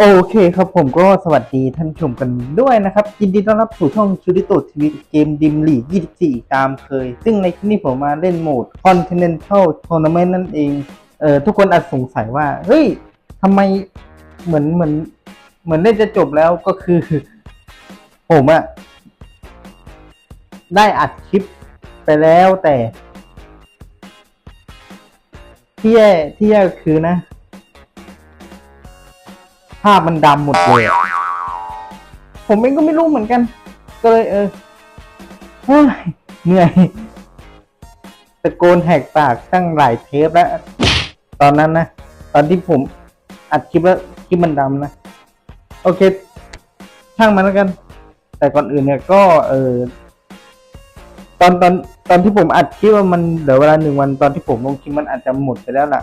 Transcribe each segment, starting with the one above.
โอเคครับผมก็สวัสดีท่านชมกันด้วยนะครับยินดีต้อนรับสู่ช่องชูดิโตทีวีเกมดิมลี24 ตามเคย ซึ่งในที่นี้ผมมาเล่นโหมด Continental Tournament นั่นเอง เอ่อทุกคนอาจสงสัยว่า เฮ้ยทำไมเหมือนเหมือน เหมือนเล่นจะจบแล้วก็คือ ผมอะได้อัดคลิปไปแล้วแต่ ที่แย่ที่แย่คือนะาพมันดำหมดเลยผมเองก็ไม่รู้เหมือนกัน ก็เลยเออเหนื่อยตะโกนแหกปากตั้งหลายเทปแล้ว ตอนนั้นนะตอนที่ผมอัดคลิปแล้วคลิปมันดำนะ โอเค ช่างมันแล้วกัน แต่ก่อนอื่นเนี่ยก็เออตอนตอนตอนที่ผมอัดคลิปว่ามันเหลือเวลาหนึ่งวันตอนที่ผมลงคลิปมันอาจจะหมดไปแล้วล่ะ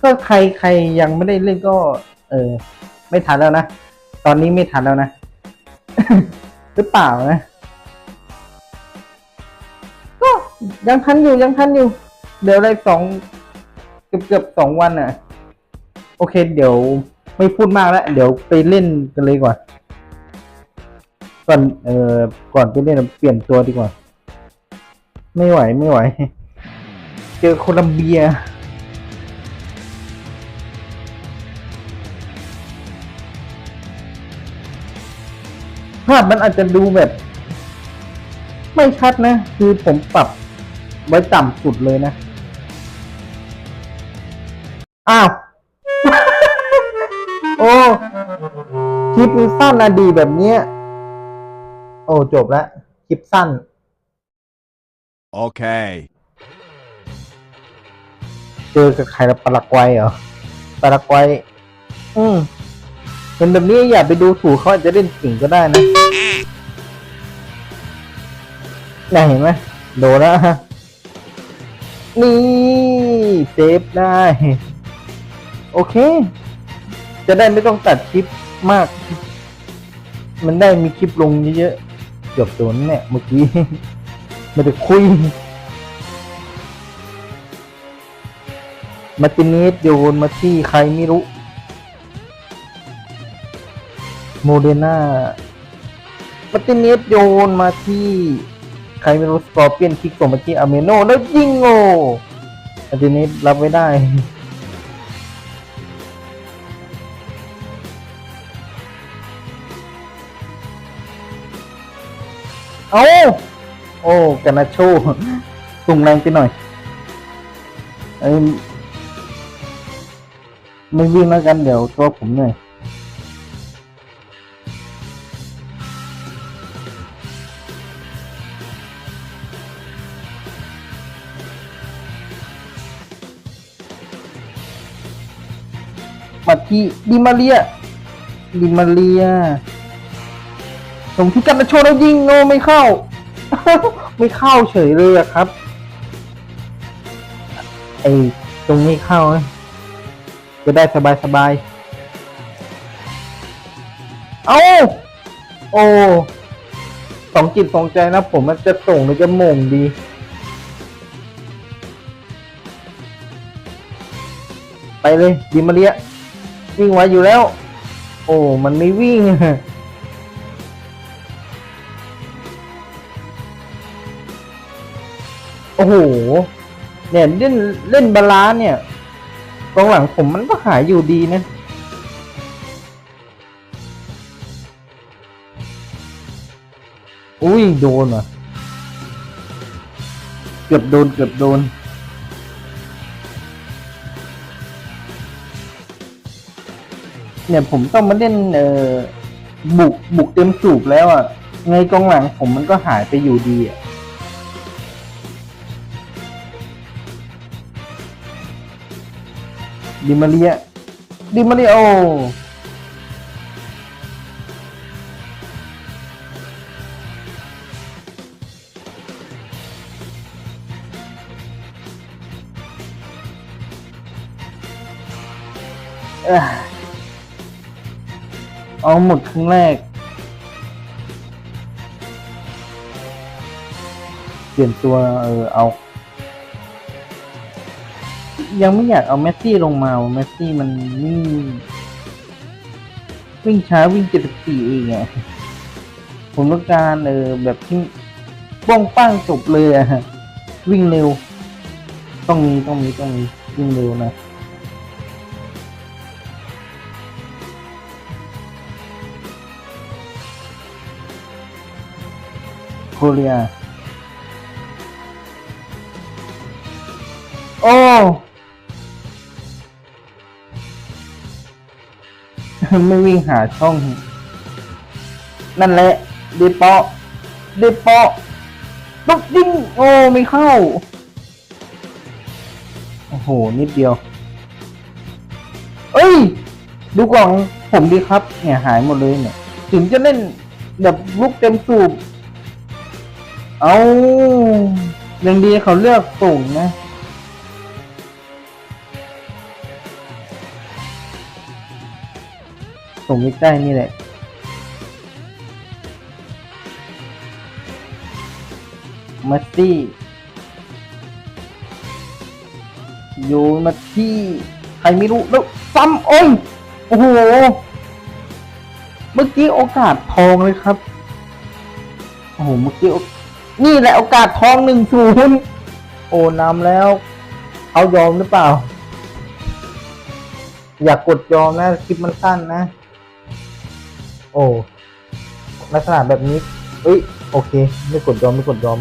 ก็ใครใครยังไม่ได้เล่นก็ ออ ไม่ทันแล้วนะ ตอนนี้ไม่ทันแล้วนะ หรือเปล่านะ ก็ยังทันอยู่ยังทันอยู่ เดี๋ยวได้สองเกือบเกือบสองวันอะ โอเค เดี๋ยวไม่พูดมากแล้ว เดี๋ยวไปเล่นกันเลยกว่าก่อนเอ่อก่อนไปเล่นเปลี่ยนตัวดีกว่า ไม่ไหวไม่ไหว เจอโคลัมเบีย ภาพมันอาจจะดูแบบ ไม่ชัดนะ คือผมปรับไว้ต่ำสุดเลยนะ อ้าว โอ้คลิปมันสั้นอะดีแบบเนี้ย โอ้จบแล้วคลิปสั้น Okay. เจอกับใครละปารากวัยเหรอปารากวัยอืม เห็นแบบนี้อย่าไปดูถูกเขาอาจจะเล่นเก่งก็ได้นะน่เห็นไหมโดนแล้วฮะนี่เซฟได้ โอเค จะได้ไม่ต้องตัดคลิปมาก มันได้มีคลิปลงเยอะๆเกือบโดนเนี่ยเมื่อกี้ม่ได้คุยมาติเนสโยนมาที่ใครไม่รู้ โมเดนามาติเนสโยนมาที่ใครไม่รู้สกอร์เปียนคลิกส่งมาที่อเมโนแล้วยิงโง่มาติเนสรับไว้ได้เอาโอ้กานาโชส่งแรงไปหน่อยเอ้ไม่วิ่งแล้วกันเดี๋ยวตัวผมเหนื่อย มาที่ดิมาเรียดิมาเรียส่งที่กันนะโชว์แล้วยิงโนไม่เข้า ไม่เข้าเฉยเลยอะครับ ไอ้ตรงนี้เข้าจะได้สบายสบายเอาโอ้สองจิตสองใจนะผมมันจะส่งหรือจะโมงดี ไปเลยดิมาเรีย วิ่งไว้อยู่แล้ว โอ้ มันไม่วิ่งโอ้โห เนี่ยเล่นเล่นบาลานเนี่ยกองหลังผมมันก็หายอยู่ดีนะ อุ้ย โดนว่ะ เกือบโดน เกือบโดน เนี่ยผมต้องมาเล่นเออบุกบุกเต็มสูบแล้วอะไงกองหลังผมมันก็หายไปอยู่ดีอะดิมาเรียดิมาเรียโอเอ้ย เอาหมดครึ่งแรก เปลี่ยนตัวเออเอา ยังไม่อยากเอาเมสซี่ลงมาว่ะเมสซี่มันนี่งวิ่งช้าวิ่งเจ็ดสิบสี่เองอะผมต้องการเออแบบที่ป้องป้างจบเลยอะวิ่งเร็ว ต้องมีต้องมีต้องมีวิ่งเร็วนะ เรีย โอ้ไม่วิ่งหาช่อง นั่นแหละเดปอเดปอตุ๊กดิ้งโอ้ไม่เข้า โอ้โห นิดเดียว เอ้ย ดูกล่องผมดีครับ เนี่ยหายหมดเลยเนี่ย ถึงจะเล่นแบบลุกเต็มสูบ เอายังดีเขาเลือกส่งนะ ส่งใกล้ๆนี่แหละมาซี่โยนมาที่ใครไม่รู้แล้วซ้ำโอ้ยโอ้โห เมื่อกี้โอกาสทองเลยครับ โอ้โห เมื่อกี้ นี่แหละโอกาสทองหนึ่งศูนย์โอ้นำแล้วเอายอมหรือเปล่า อยากกดยอมนะ คลิปมันสั้นนะ โอ้ลักษณะแบบนี้ เอ้ย โอเค ไม่กดยอม ไม่กดยอม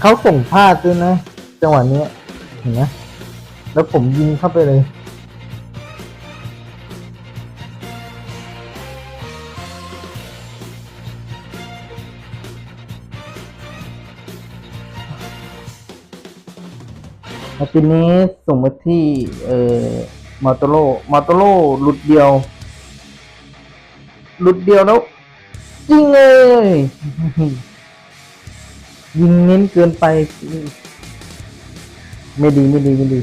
เขาส่งพลาดด้วยนะ จังหวะนี้เห็นไหมแล้วผมยิงเข้าไปเลย มาทีนี้ส่งมาที่เอ่อมอตโรมอตโรหลุดเดียว หลุดเดียวแล้วยิงเลยยิงเน้นเกินไป ไม่ดีไม่ดีไม่ดี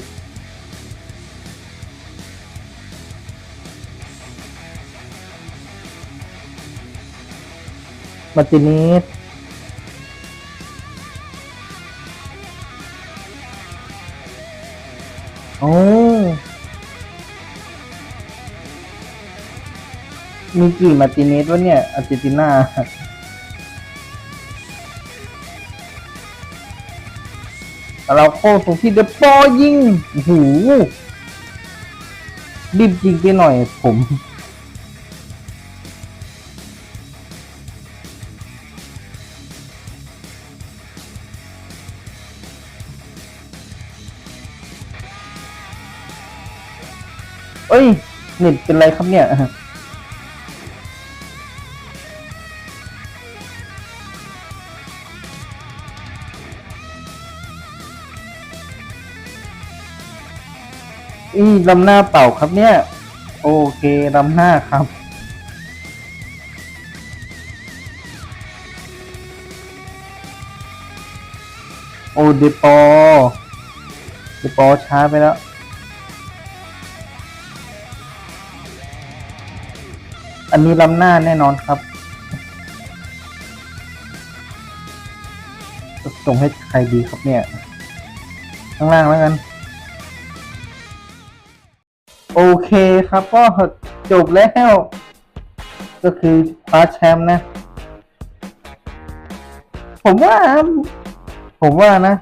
มาตินี้ มีกี่มาติเนสวะเนี่ยอาร์เจนตินาเราโค้งที่เดปอยิงโอ้โหรีบยิงไปหน่อยผมเอ้ยเน็ตเป็นไรครับเนี่ย อีลำหน้าเป่าครับเนี่ย โอเคลำหน้าครับ โอเดปอเดปอช้าไปแล้วอันนี้ลำหน้าแน่นอนครับ ส่งให้ใครดีครับเนี่ย ข้างล่างแล้วกัน โอเคครับก็จบแล้ว ก็คือคว้าแชมป์นะ ผมว่า ผมว่านะ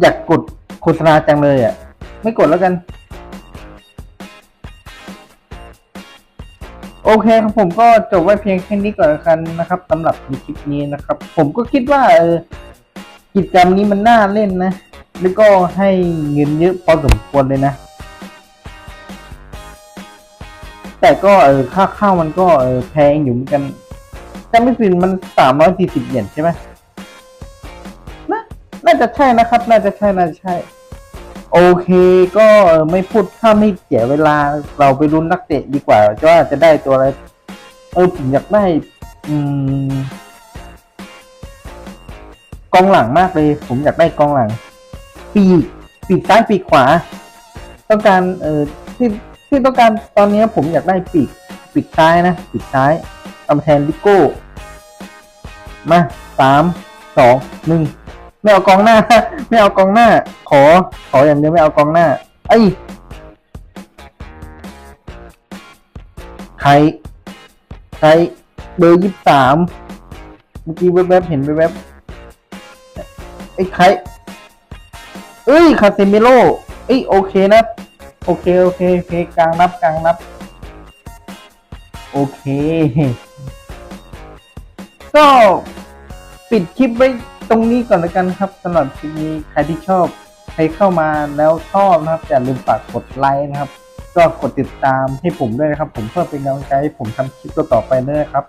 อยากกดโฆษณาจังเลยอะ ไม่กดแล้วกัน โอเคครับผมก็จบไว้เพียงแค่นี้ก่อนกันนะครับสำหรับในคลิปนี้นะครับ ผมก็คิดว่าเออกิจกรรมนี้มันน่าเล่นนะ แล้วก็ให้เงินเยอะพอสมควรเลยนะ แต่ก็เออค่าข้าวมันก็เออแพงอยู่เหมือนกันถ้าไม่ผิดมันสามร้อยสี่สิบเหรียญใช่ไหมนะน่าจะใช่นะครับ น่าจะใช่น่าจะใช่ โอเค ก็เออไม่พูดถ้าไม่เสียเวลาเราไปรุ้นนักเตะดีกว่าว่าจะได้ตัวอะไร เออผมอยากได้ อืมกองหลังมากเลย ผมอยากได้กองหลัง ปีกปีกซ้ายปีกขวา ต้องการเอ่อที่ที่ต้องการตอนนี้ผมอยากได้ปีกปีกซ้ายนะปีกซ้ายเอามาแทนดิโก้ มาสามสองหนึ่งไม่เอากองหน้า ไม่เอากองหน้า ขอขออย่างเดียวไม่เอากองหน้า ไอ้ใครใครเบอร์ยี่สามเมื่อกี้แวบๆเห็นแวบๆไอ้ใคร เอ้ยคาเซมิโลเอ้ยโอเคนะโอเคโอเคโอเคกลางนับกลางนับ โอเค ก็ปิดคลิปไว้ตรงนี้ก่อนแล้วกันครับสำหรับคลิปนี้ใครที่ชอบใครเข้ามาแล้วชอบนะครับอย่าลืมฝากกดไลค์นะครับ ก็กดติดตามให้ผมด้วยนะครับ ผมเพื่อเป็นกำลังใจให้ผมทำคลิปต่อๆไปด้วยนะครับ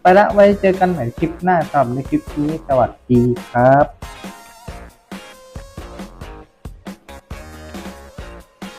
ไปละไว้เจอกันใหม่คลิปหน้าสำหรับในคลิปนี้สวัสดีครับ